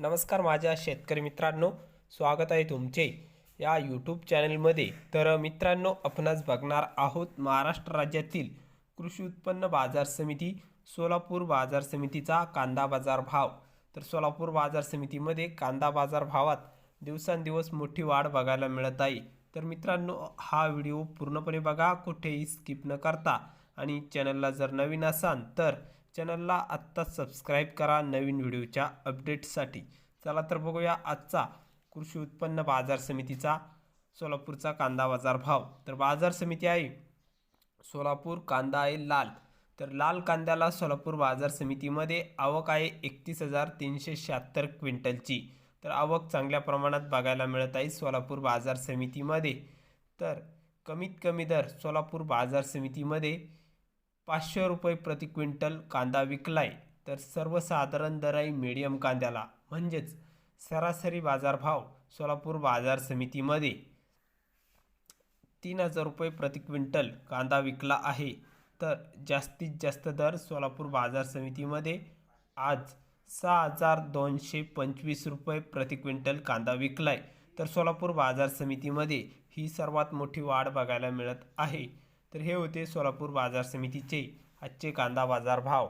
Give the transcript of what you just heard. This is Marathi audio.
नमस्कार माझ्या शेतकरी मित्रांनो स्वागत आहे तुमचे या यूट्यूब चॅनलमध्ये. तर मित्रांनो आपणच बघणार आहोत महाराष्ट्र राज्यातील कृषी उत्पन्न बाजार समिती सोलापूर बाजार समितीचा कांदा बाजार भाव. तर सोलापूर बाजार समितीमध्ये कांदा बाजार भावात दिवसांदिवस मोठी वाढ बघायला मिळत आहे. तर मित्रांनो हा व्हिडिओ पूर्णपणे बघा कुठेही स्किप न करता. आणि चॅनलला जर नवीन असाल तर चॅनलला आत्ताच सबस्क्राईब करा नवीन व्हिडिओच्या अपडेटसाठी चला तर बघूया आजचा कृषी उत्पन्न बाजार समितीचा सोलापूरचा कांदा बाजार भाव. तर बाजार समिती आहे सोलापूर कांदा आहे लाल. तर लाल कांद्याला सोलापूर बाजार समितीमध्ये आवक आहे एकतीस हजार तीनशे शहात्तर क्विंटलची. तर आवक चांगल्या प्रमाणात बघायला मिळत आहे सोलापूर बाजार समितीमध्ये. तर कमीत कमी दर सोलापूर बाजार समितीमध्ये पाचशे रुपये प्रति क्विंटल कांदा विकलाय तर सर्वसाधारण दर आहे मिडियम कांद्याला म्हणजेच सरासरी बाजारभाव सोलापूर बाजार समितीमध्ये तीन हजार रुपये प्रति क्विंटल कांदा विकला आहे. तर जास्तीत जास्त दर सोलापूर बाजार समितीमध्ये आज सहा हजार दोनशे पंचवीस रुपये प्रति क्विंटल कांदा विकलाय. तर सोलापूर बाजार समितीमध्ये ही सर्वात मोठी वाढ बघायला मिळत आहे. तर हे होते सोलापूर बाजार समितीचे आजचे कांदा बाजार भाव.